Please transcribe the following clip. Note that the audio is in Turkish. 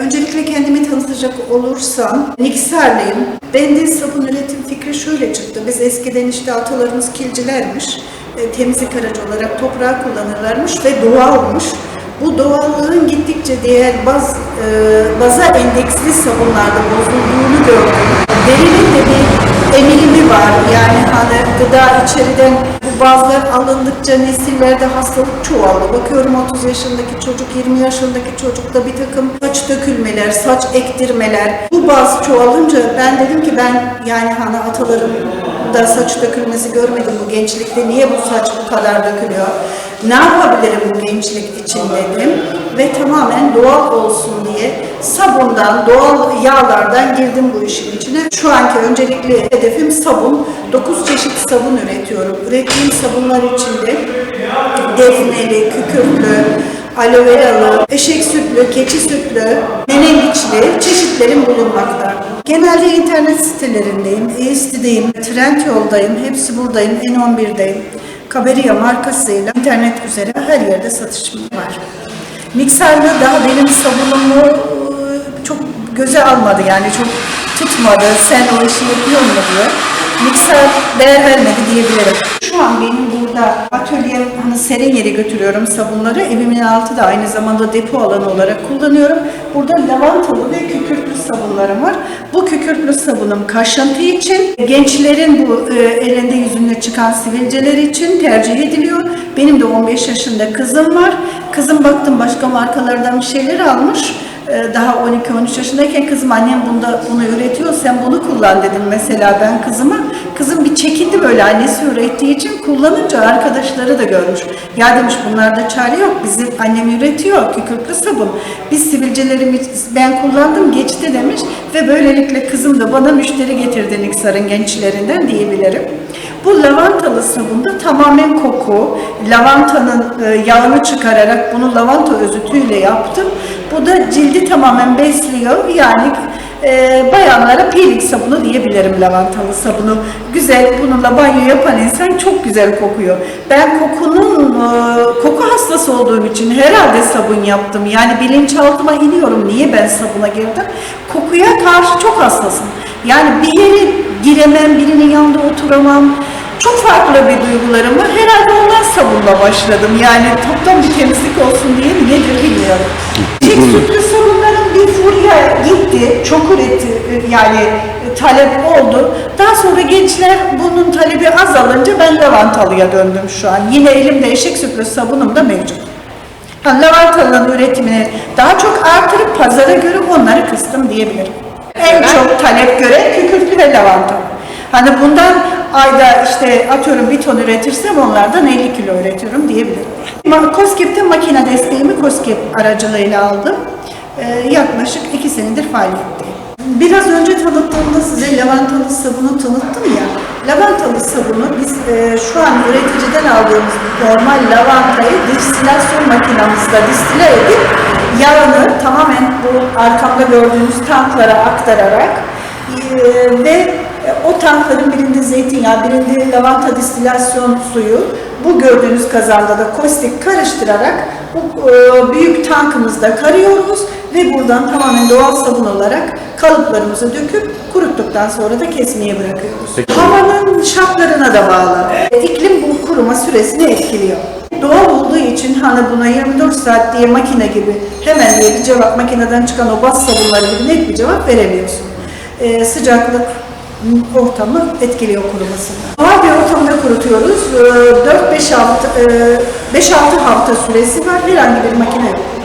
öncelikle kendimi tanıtacak olursam Niksarlıyım. Bende sabun üretim fikri şöyle çıktı. Biz eskiden işte atalarımız kilcilermiş. E, temizlik aracı olarak toprağı kullanırlarmış ve doğalmış. Bu doğallığın gittikçe diğer baz, e, baza endeksli sabunlarda bozulduğunu gördüm. Derinin de bir emilimi var. Yani hani gıda içeriden bu bazlar alındıkça nesillerde hastalık çoğaldı. Bakıyorum 30 yaşındaki çocuk, 20 yaşındaki çocukta bir takım saç dökülmeler, saç ektirmeler. Bu baz çoğalınca ben dedim ki ben yani hani atalarım da saç dökülmesi görmedim bu gençlikte. Niye bu saç bu kadar dökülüyor? Ne yapabilirim bu gençlik için dedim. Ve tamamen doğal olsun diye sabundan, doğal yağlardan girdim bu işin içine. Şu anki öncelikli hedefim sabun. 9 çeşit sabun üretiyorum. Ürettiğim sabunlar içinde defneli, kükürtlü, aloe veralı, eşek sütlü, keçi sütlü, menengiçli çeşitlerim bulunmakta. Genelde internet sitelerindeyim, e-sitedeyim, Trendyol'dayım, hepsi buradayım, N11'deyim. Kaberia markasıyla internet üzere her yerde satışım var. Mikserle daha benim sabunumu e, çok göze almadı yani çok tutmadı. Sen o işi yapıyor mu diye. Mikser değer vermedi diyebilirim. Şu an benim burada atölyem hani serin yere götürüyorum sabunları. Evimin altı da aynı zamanda depo alanı olarak kullanıyorum. Burada lavantalı ve kükürtlü sabunlarım var. Bu kükürtlü sabunum kaşıntı için, gençlerin bu e, elinde yüzünde çıkan sivilceler için tercih ediliyor. Benim de 15 yaşında kızım var. Kızım baktım başka markalardan bir şeyler almış. Ee, daha 12-13 yaşındayken kızım annem bunda bunu üretiyor sen bunu kullan dedim mesela ben kızıma. Kızım bir çekindi böyle annesi ürettiği için kullanınca arkadaşları da görmüş. Ya demiş bunlarda çare yok bizim annem üretiyor kükürtlü sabun. Biz sivilcelerimi ben kullandım geçti demiş ve böylelikle kızım da bana müşteri getirdi Niksar'ın gençlerinden diyebilirim. Bu lavantalı sabunda tamamen koku, lavantanın e, yağını çıkararak bunu lavanta özütüyle yaptım. Bu da cildi tamamen besliyor. Yani e, bayanlara peeling sabunu diyebilirim lavantalı sabunu. Güzel, bununla banyo yapan insan çok güzel kokuyor. Ben kokunun, e, koku hastası olduğum için herhalde sabun yaptım. Yani bilinçaltıma iniyorum. Niye ben sabuna girdim? Kokuya karşı çok hassasım. Yani bir yere giremem, birinin yanında oturamam. Çok farklı bir duygularım var. Herhalde ondan sabunla başladım. Yani toptan bir temizlik olsun diye mi nedir bilmiyorum. Çift sütlü sabunların bir furya gitti. Çok üretti yani e, talep oldu. Daha sonra gençler bunun talebi azalınca ben lavantalıya döndüm şu an. Yine elimde eşek sütlü sabunum da mevcut. Ha, lavantalının üretimini daha çok artırıp pazara göre onları kıstım diyebilirim. En çok talep göre kükürtlü ve lavanta. Hani bundan ayda işte atıyorum bir ton üretirsem onlardan 50 kilo üretiyorum diyebilirim. COSGAP'te makine desteğimi COSGAP aracılığıyla aldım. Ee, yaklaşık iki senedir faaliyetteyim. Biraz önce tanıttığımda size lavantalı sabunu tanıttım ya. Lavantalı sabunu biz e, şu an üreticiden aldığımız normal lavantayı distilasyon makinamızda distile edip yağını tamamen bu arkamda gördüğünüz tanklara aktararak e, ve o tankların birinde zeytinyağı, birinde lavanta distilasyon suyu, bu gördüğünüz kazanda da kostik karıştırarak bu e, büyük tankımızda karıyoruz ve buradan tamamen doğal sabun olarak kalıplarımıza döküp kuruttuktan sonra da kesmeye bırakıyoruz. Havanın şartlarına da bağlı. E, İklim bu kuruma süresini etkiliyor. Doğal olduğu için hani buna 24 saat diye makine gibi hemen diye bir cevap makineden çıkan o baz sabunları gibi net bir cevap veremiyorsun. E, sıcaklık ortamı etkiliyor kurumasını. Doğal bir ortamda kurutuyoruz. E, 4-5 hafta, e, 5-6 hafta süresi var. Herhangi bir makine.